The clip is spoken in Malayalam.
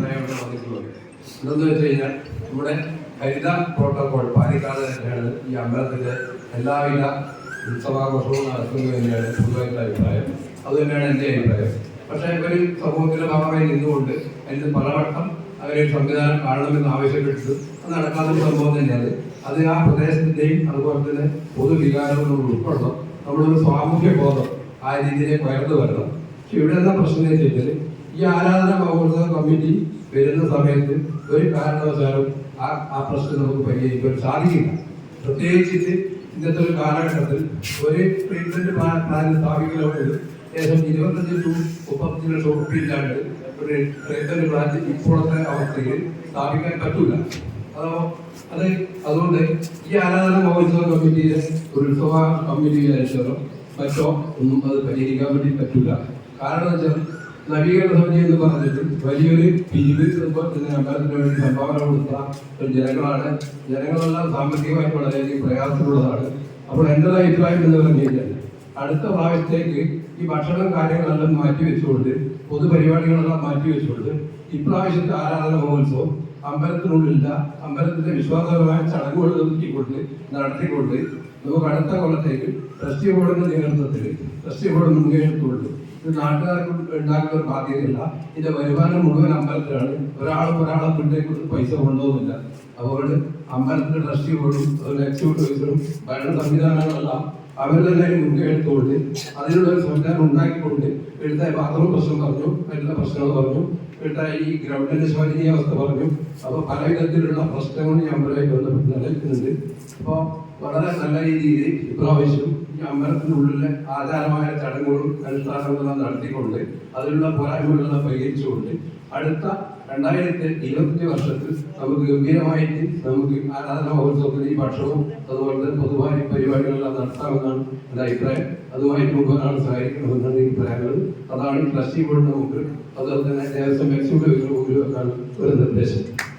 വന്നിട്ടുള്ളത്. എന്തെന്ന് വെച്ച് കഴിഞ്ഞാൽ നമ്മുടെ ഹരിത പ്രോട്ടോകോൾ പാലിക്കാതെ തന്നെയാണ് ഈ അമ്പലത്തിന്റെ എല്ലാവിധ ഉത്സവാഘോഷവും നടത്തുന്നത് തന്നെയാണ് പൊതുവായിട്ടുള്ള അഭിപ്രായം. അത് തന്നെയാണ് എന്റെ അഭിപ്രായം. പക്ഷേ ഒരു സമൂഹത്തിന്റെ ഭാഗമായി നിന്നുകൊണ്ട് അതിന് പലവട്ടം അവരെ സംവിധാനം കാണണമെന്ന് ആവശ്യപ്പെട്ടത് അത് നടക്കാത്തൊരു സംഭവം തന്നെയാണ്. അത് ആ പ്രദേശത്തിന്റെയും അതുപോലെ തന്നെ പൊതുവികാരവും നമ്മൾ ഉൾക്കൊള്ളണം. നമ്മളൊരു സാമൂഹ്യ ബോധം ആ രീതിയിലേക്ക് ഉയർന്നു വരണം. പക്ഷെ ഇവിടെ എന്താ പ്രശ്നം എന്ന് വെച്ചാൽ ഈ ആരാധന മഹോത്സവ കമ്മിറ്റി വരുന്ന സമയത്ത് ഒരു കാരണവശാലും ആ ആ പ്രശ്നം നമുക്ക് പരിഹരിക്കാൻ സാധിക്കില്ല. പ്രത്യേകിച്ചിട്ട് ഇന്നത്തെ ഒരു കാലഘട്ടത്തിൽ ഒരു ട്രീറ്റ്മെന്റ് പ്ലാൻ സ്ഥാപിക്കണമെങ്കിൽ ഏകദേശം ഇരുപത്തഞ്ച് ടു മുപ്പത്തഞ്ച് ലക്ഷം ഉറപ്പില്ലാണ്ട് ഒരു ട്രീറ്റ്മെന്റ് പ്ലാൻ ഇപ്പോഴത്തെ അവസ്ഥയിൽ സ്ഥാപിക്കാൻ പറ്റൂല. അതോ അത് അതുകൊണ്ട് ഈ ആരാധന മഹോത്സവ കമ്മിറ്റിയിലെ ഒരു ഉത്സവ കമ്മിറ്റി അനുസരണം മറ്റോ ഒന്നും അത് പരിഹരിക്കാൻ വേണ്ടി പറ്റൂല. കാരണം വെച്ചാൽ നവീകരണ സമിതി എന്ന് പറഞ്ഞിട്ട് വലിയൊരു പിരിവ് അമ്പലത്തിന് വേണ്ടി സംഭാവന കൊടുത്ത ജനങ്ങളാണ്. ജനങ്ങളെല്ലാം സാമ്പത്തികമായിട്ട് വളരെയധികം പ്രയാസമുള്ളതാണ് അപ്പോൾ എന്റെ അഭിപ്രായം എന്ന് പറഞ്ഞു കഴിഞ്ഞാൽ അടുത്ത പ്രാവശ്യത്തേക്ക് ഈ ഭക്ഷണം കാര്യങ്ങളെല്ലാം മാറ്റി വെച്ചുകൊണ്ട് പൊതുപരിപാടികളെല്ലാം മാറ്റി വെച്ചുകൊണ്ട് ഇപ്രാവശ്യത്തെ ആരാധന മഹോത്സവം അമ്പലത്തിനുള്ളില്ല അമ്പലത്തിന്റെ വിശ്വാസപരമായ ചടങ്ങുകൾ നിർത്തിക്കൊണ്ട് നടത്തിക്കൊണ്ട് നമുക്ക് അടുത്ത കൊല്ലത്തേക്ക് ട്രസ്റ്റി ബോർഡിന്റെ നേതൃത്വത്തിൽ ട്രസ്റ്റി ബോർഡ് മുൻകൈ എടുത്തുകൊണ്ട് ഇത് നാട്ടുകാർക്ക് ഉണ്ടാക്കുന്ന ഒരു ബാധ്യതയല്ല. ഇതിന്റെ വരുമാനം മുഴുവൻ അമ്പലത്തിലാണ്. ഒരാൾ ഒരാളെ വീട്ടിലേക്ക് പൈസ കൊണ്ടുപോകുന്നില്ല. അതുകൊണ്ട് അമ്പലത്തിന്റെ ട്രസ്റ്റി ബോർഡും അതുപോലെ എക്സിക്യൂട്ടീവ് ഓഫീസറും ഭരണ സംവിധാനങ്ങളെല്ലാം തന്നെ മുൻകൈ എടുത്തുകൊണ്ട് അതിനുള്ള ഒരു സംവിധാനം ഉണ്ടാക്കിക്കൊണ്ട് എടുത്ത ബാത്റൂം പ്രശ്നം പറഞ്ഞു മറ്റുള്ള പ്രശ്നങ്ങൾ പറഞ്ഞു എടുത്ത ഈ ഗ്രൗണ്ടിന്റെ ശോചനീയാവസ്ഥ പറഞ്ഞു. അപ്പോൾ പല വിധത്തിലുള്ള ഈ അമ്പലമായി ബന്ധപ്പെട്ട് നിലനിൽക്കുന്നുണ്ട്. അപ്പോൾ വളരെ നല്ല രീതിയിൽ ഇപ്രാവശ്യം ഈ അമ്പലത്തിനുള്ളിലെ ആചാരമായ ചടങ്ങുകളും അനുഷ്ഠാനങ്ങളും നടത്തിക്കൊണ്ട് അതിനുള്ള പോരായ്മകളെല്ലാം പരിഹരിച്ചുകൊണ്ട് അടുത്ത രണ്ടായിരത്തി ഇരുപത്തി വർഷത്തിൽ നമുക്ക് ഗംഭീരമായിട്ട് നമുക്ക് ആരാധന മഹോത്സവത്തിൽ ഈ ഭക്ഷണവും അതുപോലെ തന്നെ പൊതുവായ പരിപാടികളെല്ലാം നടത്താമെന്നാണ് എന്റെ അഭിപ്രായം അതുമായിട്ട് മുമ്പാണ് സഹായിക്കണമെന്നാണ് ഈ അഭിപ്രായങ്ങൾ അതാണ് ട്രസ്റ്റി ബോർഡ് നമുക്ക് അതുപോലെ തന്നെ ദേവസ്വം എക്സിക്യൂട്ടീവ് ഒരു നിർദ്ദേശം